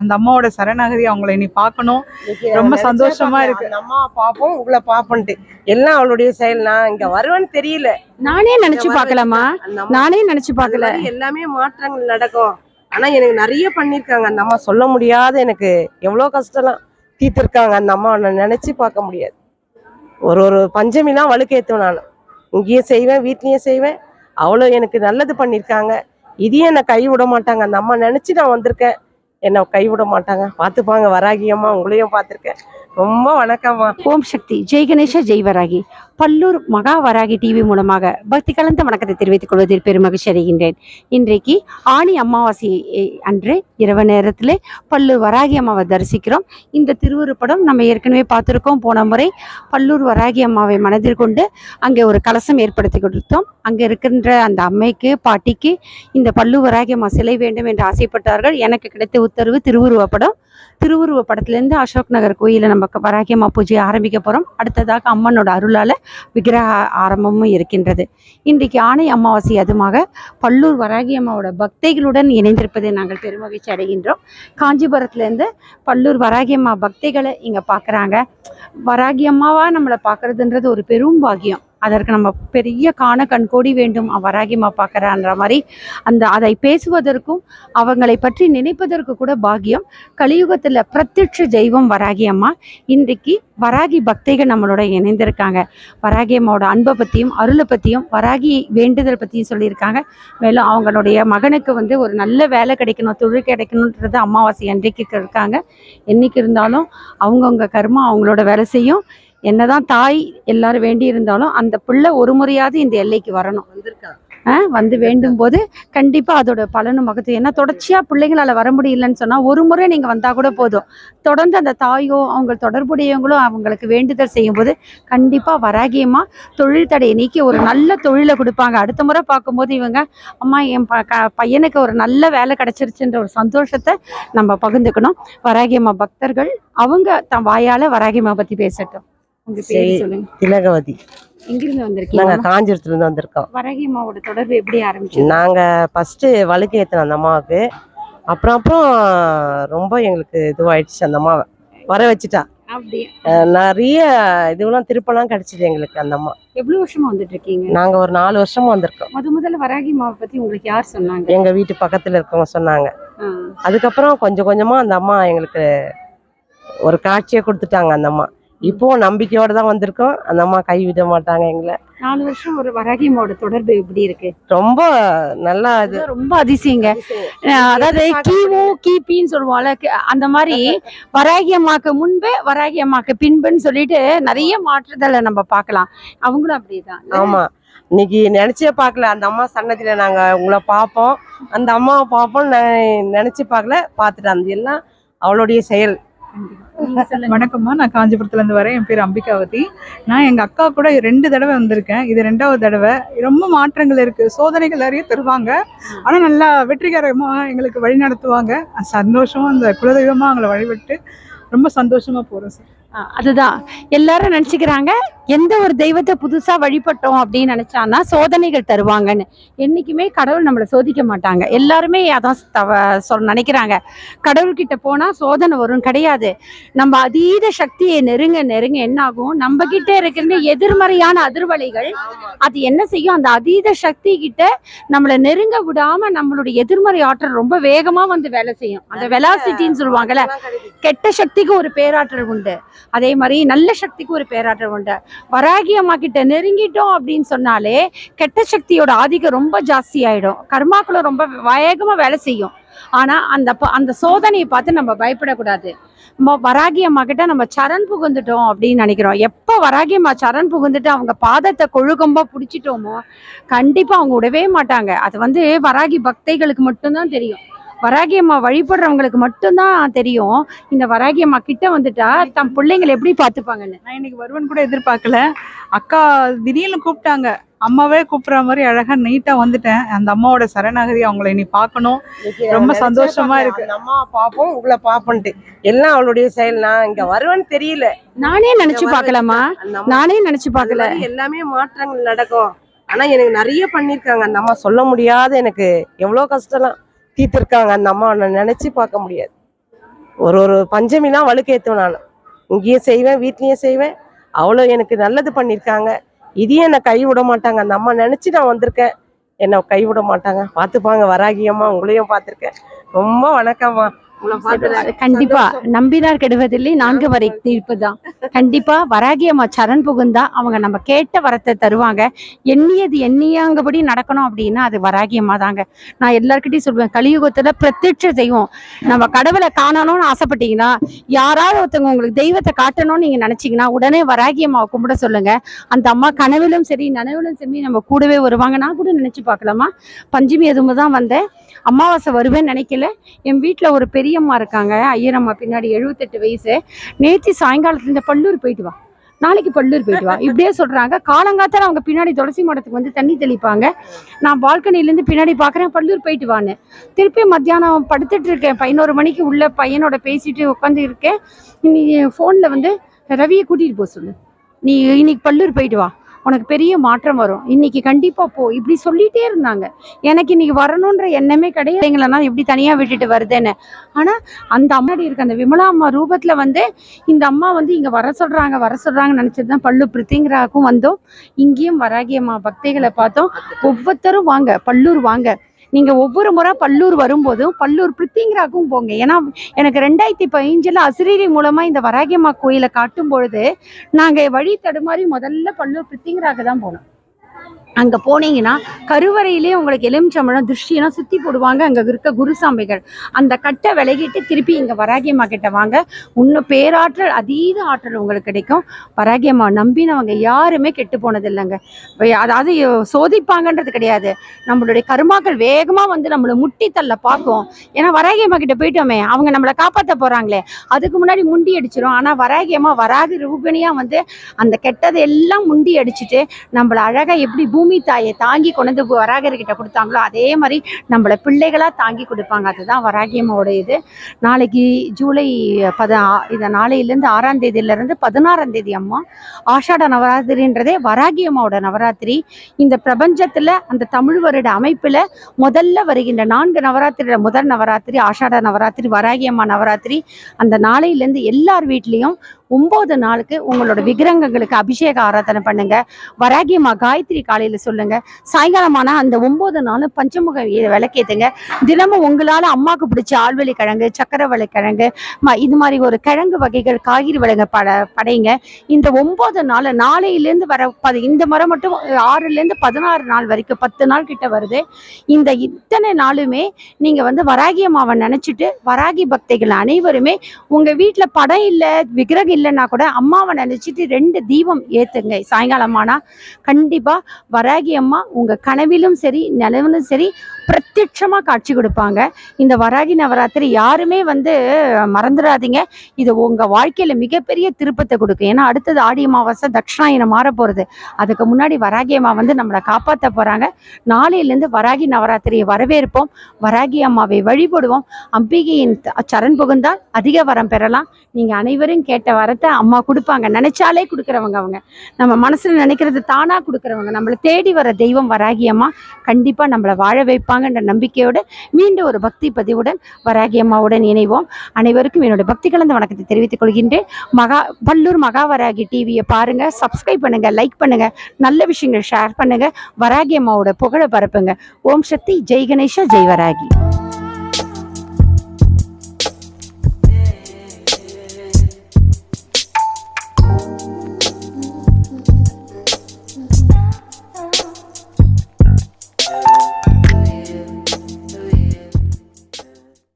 அந்த அம்மாவோட சரணாகதி அவங்கள இனி பார்க்கணும். ரொம்ப சந்தோஷமா. இருக்கு. அம்மா பாப்போம் உங்களை பாப்போன்ட்டு எல்லாம் அவளுடைய செயல். நான் இங்க வருவேன்னு தெரியல. நானே நினைச்சு அம்மா நானே நினைச்சு மாதிரி எல்லாமே மாற்றங்கள் நடக்கும். ஆனா எனக்கு நிறைய பண்ணிருக்காங்க அந்த அம்மா சொல்ல முடியாத. எனக்கு எவ்வளவு கஷ்டம்லாம் தீர்த்திருக்காங்க. அந்த அம்மா நான் நினைச்சு பார்க்க முடியாது. ஒரு ஒரு பஞ்சமிலாம் வலுக்கேத்துவேன் நான். இங்கேயும் செய்வேன் வீட்லயும் செய்வேன். அவ்வளோ எனக்கு நல்லது பண்ணியிருக்காங்க. இதையும் என்னை கை விட மாட்டாங்க. அந்த அம்மா நினைச்சு நான் வந்திருக்கேன். என்னை கைவிட மாட்டாங்க. பார்த்துப்பாங்க வராகியம்மா உங்களையும் பார்த்துருக்கேன். ரொம்ப வணக்கம்மா. ஓம் சக்தி. ஜெய் கணேஷ ஜெய் வராகி. பல்லூர் மகா வராகி டிவி மூலமாக பக்தி கலந்த வணக்கத்தை தெரிவித்துக் கொள்வதில் பெருமகிழ்ச்சி அடைகின்றேன். இன்றைக்கு ஆணி அமாவாசை அன்று இரவு நேரத்தில் பல்லூர் வராகி அம்மாவை தரிசிக்கிறோம். இந்த திருவுருப்படம் நம்ம ஏற்கனவே பார்த்துருக்கோம். போன முறை பல்லூர் வராகி அம்மாவை மனதில் கொண்டு அங்கே ஒரு கலசம் ஏற்படுத்தி கொடுத்தோம். அங்கே இருக்கின்ற அந்த அம்மைக்கு பாட்டிக்கு இந்த பல்லூர் வராகி அம்மா சிலை வேண்டும் என்று ஆசைப்பட்டார்கள். எனக்கு கிடைத்த உத்தரவு திருவுருவப்படம். திருவுருவ படத்துலேருந்து அசோக் நகர் கோயிலில் நம்ம வராகி அம்மா பூஜையை ஆரம்பிக்க போகிறோம் அடுத்ததாக அம்மனோட அருளால் விக்கிரக ஆரம்பமும் இருக்கின்றது. இன்றைக்கு ஆணை அமாவாசை அதுமாக பல்லூர் வராகி அம்மாவோட பக்தைகளுடன் இணைந்திருப்பதை நாங்கள் பெருமகிழ்ச்சி அடைகின்றோம். காஞ்சிபுரத்துலேருந்து பல்லூர் வராகி அம்மா பக்தைகளை இங்கே பார்க்குறாங்க வராகி அம்மாவாக நம்மளை பார்க்குறதுன்றது ஒரு பெரும் பாகியம் அதற்கு நம்ம பெரிய காண கண்கோடி வேண்டும். வராகிமா பார்க்கறான்ற மாதிரி அந்த அதை பேசுவதற்கும் அவங்களை பற்றி நினைப்பதற்கு கூட பாகியம். கலியுகத்தில் பிரத்யட்ச தெய்வம் வராகி அம்மா. இன்றைக்கு வராகி பக்தைகள் நம்மளோட இணைந்திருக்காங்க. வராகி அம்மாவோட அன்பை பற்றியும் அருளை பற்றியும் வராகி வேண்டுதல் பற்றியும் சொல்லியிருக்காங்க. மேலும் அவங்களுடைய மகனுக்கு வந்து ஒரு நல்ல வேலை கிடைக்கணும் தொழில் கிடைக்கணுன்றது அமாவாசை அன்றைக்கு இருக்காங்க. என்றைக்கு இருந்தாலும் அவங்கவுங்க கர்மா அவங்களோட வேலை செய்யும். என்னதான் தாய் எல்லாரும் வேண்டி இருந்தாலும் அந்த பிள்ளை ஒரு முறையாவது இந்த எல்லைக்கு வரணும். ஆ, வந்து வேண்டும் போது கண்டிப்பா அதோட பலனும் மகத்து ஏன்னா தொடர்ச்சியா பிள்ளைங்களால வர முடியலன்னு சொன்னா ஒரு முறை நீங்க வந்தா கூட போதும். தொடர்ந்து அந்த தாயோ அவங்க தொடர்புடையவங்களும் அவங்களுக்கு வேண்டுதல் செய்யும் போது கண்டிப்பா வராகியமா தொழில் தடையை நீக்கி ஒரு நல்ல தொழிலை கொடுப்பாங்க. அடுத்த முறை பார்க்கும்போது இவங்க அம்மா என் பையனுக்கு ஒரு நல்ல வேலை கிடைச்சிருச்சுன்ற ஒரு சந்தோஷத்தை நம்ம பகிர்ந்துக்கணும். வராகியம்மா பக்தர்கள் அவங்க தன் வாயால வராகியம்மா பத்தி பேசட்டும். திலகவதி. எங்கிருந்து நாங்க வந்திருக்கீங்க? காஞ்சிபுரத்துல இருந்து வந்திருக்கோம். வராகியம்மாவோட தொடர்பு எப்படி ஆரம்பிச்சு நாங்க ஃபர்ஸ்ட் வழுக்கு ஏத்தினோம் அந்த அம்மாவுக்கு அப்புறம் அப்புறம் ரொம்ப எங்களுக்கு இதுவாயிடுச்சு அந்த அம்மாவை. வர வச்சுட்டா. நிறைய இதுவெல்லாம் திருப்பலாம் கிடைச்சிது எங்களுக்கு அந்த அம்மா. எவ்வளவு வருஷமா வந்துட்டு இருக்கீங்க நாங்க ஒரு நாலு வருஷமா வந்திருக்கோம். முத முதல்ல வராகி மாவை பத்தி உங்களுக்கு யார் சொன்னாங்க? எங்க வீட்டு பக்கத்துல இருக்கவங்க சொன்னாங்க. அதுக்கப்புறம் கொஞ்சம் கொஞ்சமா அந்த அம்மா எங்களுக்கு ஒரு காட்சியை கொடுத்துட்டாங்க அந்த அம்மா. இப்போ நம்பிக்கையோட தான் வந்திருக்கோம். அந்த அம்மா கைவிட மாட்டாங்க எங்களை. நாலு வருஷம் ஒரு வராகி மாவோட தொடர்பு எப்படி இருக்கு? ரொம்ப நல்லா இது. ரொம்ப அதிசயங்க. அதாவது கிமு கிபின்னு சொல்லுவோம்ல அந்த மாதிரி வராகி அம்மாக்கு முன்பு வராகி அம்மாக்கு பின்புன்னு சொல்லிட்டு நிறைய மாற்றுதலை நம்ம பார்க்கலாம். அவங்களும் அப்படிதான் ஆமா. இன்னைக்கு நினைச்சே பார்க்கல. அந்த அம்மா சன்னதியில நாங்க உங்களை பார்ப்போம். அந்த அம்மாவை பார்ப்போம் நான் நினைச்சு பார்க்கல. பார்த்துட்டு அந்த எல்லாம் அவளுடைய செயல். வணக்கம்மா. நான் காஞ்சிபுரத்துல இருந்து வரேன். என் பேர் அம்பிகாவதி. நான் எங்க அக்கா கூட ரெண்டு தடவை வந்திருக்கேன். இது ரெண்டாவது தடவை. ரொம்ப மாற்றங்கள் இருக்கு. சோதனைகள் நிறைய தருவாங்க. ஆனா நல்லா வெற்றிகரமா எங்களுக்கு வழி நடத்துவாங்க. சந்தோஷமா அந்த குலதெய்வமா அவங்கள வழிபட்டு ரொம்ப சந்தோஷமா போறோம் சார். அதுதான். எல்லாரும் நினைச்சுக்கிறாங்க எந்த ஒரு தெய்வத்தை புதுசா வழிபட்டோம் அப்படின்னு நினைச்சான்னா சோதனைகள் தருவாங்கன்னு. என்னைக்குமே கடவுள் நம்மளை சோதிக்க மாட்டாங்க. எல்லாருமே அதான் தவ சொல் நினைக்கிறாங்க. கடவுள்கிட்ட போனா சோதனை வரும் கிடையாது. நம்ம அதீத சக்தியை நெருங்க நெருங்க என்ன ஆகும் நம்ம கிட்ட இருக்கிற எதிர்மறையான அதிர்வலைகள் அது என்ன செய்யும்? அந்த அதீத சக்தி கிட்ட நம்மளை நெருங்க விடாம நம்மளுடைய எதிர்மறை ஆற்றல் ரொம்ப வேகமா வந்து வேலை செய்யும். அந்த வெலாசிட்டின்னு சொல்லுவாங்கல்ல கெட்ட சக்திக்கு ஒரு பேராற்றல் உண்டு. அதே மாதிரி நல்ல சக்திக்கு ஒரு பேராற்றல் உண்டு. வராகி அம்மா கிட்ட நெருங்கிட்டோம் அப்படின்னு சொன்னாலே கெட்ட சக்தியோட ஆதிக்கம் ரொம்ப ஜாஸ்தி ஆயிடும். கர்மாக்களும் ரொம்ப வேகமா வேலை செய்யும். ஆனா அந்த ப- அந்த சோதனையை பார்த்து நம்ம பயப்படக்கூடாது. நம்ம வராகி அம்மா கிட்ட நம்ம சரண் புகுந்துட்டோம் அப்படின்னு நினைக்கிறோம். எப்போ வராகி அம்மா சரண் புகுந்துட்டு அவங்க பாதத்தை கொழுகம்பா பிடிச்சிட்டோமோ கண்டிப்பா அவங்க விடவே மாட்டாங்க. அது வந்து வராகி பக்தைகளுக்கு மட்டும்தான் தெரியும். வராகி அம்மா வழிபடுறவங்களுக்கு மட்டும்தான் தெரியும். இந்த வராகி அம்மா கிட்ட வந்துட்டா தம் பிள்ளைங்களை எப்படி பார்த்துப்பாங்கன்னு? நான் இன்னைக்கு வருவன் கூட எதிர்பார்க்கல. அக்கா திடீர்னு கூப்பிட்டாங்க. அம்மாவே கூப்பிடுற மாதிரி அழகா நீட்டா வந்துட்டேன். அந்த அம்மாவோட சரணாகதி அவங்கள இனி பார்க்கணும். ரொம்ப சந்தோஷமா. இருக்கு. அம்மா பாப்போம் உங்களை பாப்போன்ட்டு எல்லாம் அவளுடைய செயல். நான் இங்க வருவேன்னு தெரியல. நானே நினைச்சு அம்மா நானே நினைச்சு மாதிரி எல்லாமே மாற்றங்கள் நடக்கும். ஆனா எனக்கு நிறைய பண்ணிருக்காங்க அந்த அம்மா சொல்ல முடியாத எனக்கு எவ்வளவு கஷ்டம்லாம். தீர்த்திருக்காங்க. அந்த அம்மா நான் நினச்சி பார்க்க முடியாது. ஒரு ஒரு பஞ்சமிலாம் வலுக்கேற்றுவேன் நான். இங்கேயும் செய்வேன் வீட்லேயும் செய்வேன். அவ்வளோ எனக்கு நல்லது பண்ணியிருக்காங்க. இதையும் என்னை கைவிட மாட்டாங்க. அந்த அம்மா நினச்சி நான் வந்திருக்கேன். என்னை கை விட மாட்டாங்க. பார்த்துப்பாங்க. வராகியம்மா உங்களையும் பார்த்துருக்கேன். ரொம்ப வணக்கம்மா. கண்டிப்பா. நம்பினார் கெடுவதில்லை. நான்கு வரை தீர்ப்புதான். கண்டிப்பா வராகி அம்மா சரண் புகுந்தா அவங்க நம்ம கேட்ட வரத்தை தருவாங்க. எண்ணியது எண்ணியாங்கபடி நடக்கணும் அப்படின்னா அது வராகி அம்மா தாங்க. நான் எல்லார்கிட்டயும் சொல்லுவேன் கலியுகத்துல பிரத்யட்ச தெய்வம். நம்ம கடவுளை காணணும்னு ஆசைப்பட்டீங்கன்னா யாராவது ஒருத்தவங்க உங்களுக்கு தெய்வத்தை காட்டணும்னு நீங்க நினைச்சீங்கன்னா உடனே வராகி அம்மாவை கும்பிட சொல்லுங்க. அந்த அம்மா கனவிலும் சரி நனவிலும் சரி நம்ம கூடவே வருவாங்க. நான் கூட நினைச்சு பார்க்கலாமா? பஞ்சமி எதுவும் தான் வந்தேன். அமாவாசை வருவேன்னு நினைக்கல. என் வீட்டில் ஒரு பெரியம்மா இருக்காங்க. ஐயரம்மா பின்னாடி எழுபத்தெட்டு வயசு. நேத்தி சாயங்காலத்துல இந்த பல்லூர் போயிட்டு வா. நாளைக்கு பல்லூர் போயிட்டு வா. இப்படியே சொல்றாங்க. காலங்காத்தால அவங்க பின்னாடி துளசி மடத்துக்கு வந்து தண்ணி தெளிப்பாங்க. நான் பால்கனிலேருந்து பின்னாடி பார்க்குறேன் பல்லூர் போயிட்டு வான்னு. திருப்பி மத்தியானம் படுத்துட்டு இருக்கேன். பதினோரு மணிக்கு உள்ள பையனோட பேசிட்டு உட்காந்து இருக்கேன். நீ ஃபோனில் வந்து ரவியை கூட்டிகிட்டு போக சொல்லு. நீ இன்னைக்கு பல்லூர் போயிட்டு வா. உனக்கு பெரிய மாற்றம் வரும். இன்னைக்கு கண்டிப்பாக போ. இப்படி சொல்லிட்டே இருந்தாங்க. எனக்கு இன்னைக்கு வரணுன்ற எண்ணமே கிடையாது. எங்களனா இப்படி தனியாக விட்டுட்டு வருதுன்னு. ஆனால் அந்த அம்மாடி இருக்க அந்த விமலா அம்மா ரூபத்தில் வந்து இந்த அம்மா வந்து இங்கே வர சொல்கிறாங்க வர சொல்கிறாங்கன்னு நினைச்சது தான் பல்லு பிரித்திங்கிறாக்கும் வந்தோம். இங்கேயும் வராகி அம்மா பக்திகளை பார்த்தோம். ஒவ்வொருத்தரும் வாங்க பல்லூர் வாங்க. நீங்க ஒவ்வொரு முறை பல்லூர் வரும்போதும் பல்லூர் பிரித்திங்கராக்கும் போங்க. ஏன்னா எனக்கு ரெண்டாயிரத்தி பதினஞ்சில் அசிரீரி மூலமா இந்த வராகியம்மா கோயிலை காட்டும் பொழுது நாங்க வழி தடுமாறி முதல்ல பல்லூர் பிரித்திங்கராக தான் போனோம். அங்கே போனீங்கன்னா கருவறையிலே உங்களுக்கு எலுமிச்சம்பழம் திருஷ்டினா சுத்தி போடுவாங்க. அங்கே இருக்க குருசாமிகள். அந்த கட்டை விலகிட்டு திருப்பி இங்கே வராகியம்மா கிட்ட வாங்க. இன்னும் பேராற்றல் அதீத ஆற்றல் உங்களுக்கு கிடைக்கும். வராகியம்மா நம்பினவங்க யாருமே கெட்டு போனது இல்லைங்க அதாவது சோதிப்பாங்கன்றது கிடையாது. நம்மளுடைய கருமாக்கள் வேகமாக வந்து நம்மளை முட்டி தள்ள பார்க்கும். ஏன்னா வராகியம்மா கிட்ட போயிட்டோமே. அவங்க நம்மளை காப்பாற்ற போறாங்களே. அதுக்கு முன்னாடி முண்டி அடிச்சிடும் ஆனால் வராகியம்மா வராகி ரூபணியா வந்து அந்த கெட்டதை எல்லாம் முண்டி அடிச்சுட்டு நம்மள அழகா எப்படி பூமி தாயை தாங்கி கொண்டு வந்து வராகர்கிட்ட கொடுத்தாங்களோ அதே மாதிரி நம்மள பிள்ளைகளா தாங்கி கொடுப்பாங்க. அதுதான் வராகியம்மாவோட இது நாளைக்கு ஜூலை பத இந்த நாளையிலேருந்து ஆறாம் தேதியிலேருந்து பதினாறாம் தேதி அம்மா ஆஷாட நவராத்திரின்றதே வராகியம்மாவோட நவராத்திரி. இந்த பிரபஞ்சத்துல அந்த தமிழ் வருட அமைப்புல முதல்ல வருகின்ற நான்கு நவராத்திரியோட முதல் நவராத்திரி ஆஷாட நவராத்திரி வராகியம்மா நவராத்திரி. அந்த நாளையிலேருந்து எல்லார் வீட்லேயும் ஒன்பது நாளுக்கு உங்களோட விக்கிரகங்களுக்கு அபிஷேக ஆராதனை பண்ணுங்க. வராகி அம்மா காயத்ரி காலையில் சொல்லுங்க. சாயங்காலமான அந்த ஒன்பது நாளும் பஞ்சமுக விளக்கேத்துங்க. தினமும் உங்களால அம்மாவுக்கு பிடிச்ச ஆழ்வெளி கிழங்கு சக்கரவள்ளி கிழங்கு இது மாதிரி ஒரு கிழங்கு வகைகள் காய்கறி வகைகள் பட படைங்க. இந்த ஒன்பது நாள் நாளையிலேருந்து வர பது இந்த முறை மட்டும் ஆறுலேருந்து பதினாறு நாள் வரைக்கும் பத்து நாள் கிட்ட வருது. இந்த இத்தனை நாளுமே நீங்க வந்து வராகி அம்மாவை நினைச்சிட்டு வராகி பக்தைகள் அனைவருமே உங்க வீட்டில் படம் இல்ல விக்கிரகம் இல்லைன்னா கூட அம்மாவை நினைச்சிட்டு ரெண்டு தீபம் ஏத்துங்க. சாயங்காலமானா கண்டிப்பா வராகி அம்மா உங்க கனவிலும் சரி நிலவிலும் சரி பிரத்யட்சமா காட்சி கொடுப்பாங்க. இந்த வராகி நவராத்திரி யாருமே வந்து மறந்துடாதீங்க இது உங்க வாழ்க்கையில மிகப்பெரிய திருப்பத்தை கொடுக்கும். ஏன்னா அடுத்தது ஆடி அமாவாசை தட்சிணாயனம் மாற போறது. அதுக்கு முன்னாடி வராகி அம்மா வந்து நம்மளை காப்பாத்த போறாங்க. நாளையிலேருந்து வராகி நவராத்திரியை வரவேற்போம். வராகி அம்மாவை வழிபடுவோம். அம்பிகையின் சரண் புகுந்தால் அதிக வரம் பெறலாம். நீங்க அனைவரும் கேட்ட வரத்தை அம்மா கொடுப்பாங்க. நினைச்சாலே கொடுக்குறவங்க அவங்க. நம்ம மனசுல நினைக்கிறது தானா கொடுக்குறவங்க. நம்மளை தேடி வர தெய்வம் வராகி அம்மா நம்மளை வாழ வைப்பாங்கன்ற நம்பிக்கையோடு மீண்டும் ஒரு பக்தி பதிவுடன் வராகி அம்மாவுடன் இணைவோம். அனைவருக்கும் என்னோட பக்தி கலந்த வணக்கத்தை தெரிவித்துக் கொள்கின்றேன். மகா பல்லூர் மகாவராகி டிவியை பாருங்கள் சப்ஸ்கிரைப் பண்ணுங்கள் லைக் பண்ணுங்கள் நல்ல விஷயங்கள் ஷேர் பண்ணுங்கள் வராகி அம்மாவோட புகழை பரப்புங்க. ஓம் சக்தி ஜெய் கணேஷா ஜெய் வராகி.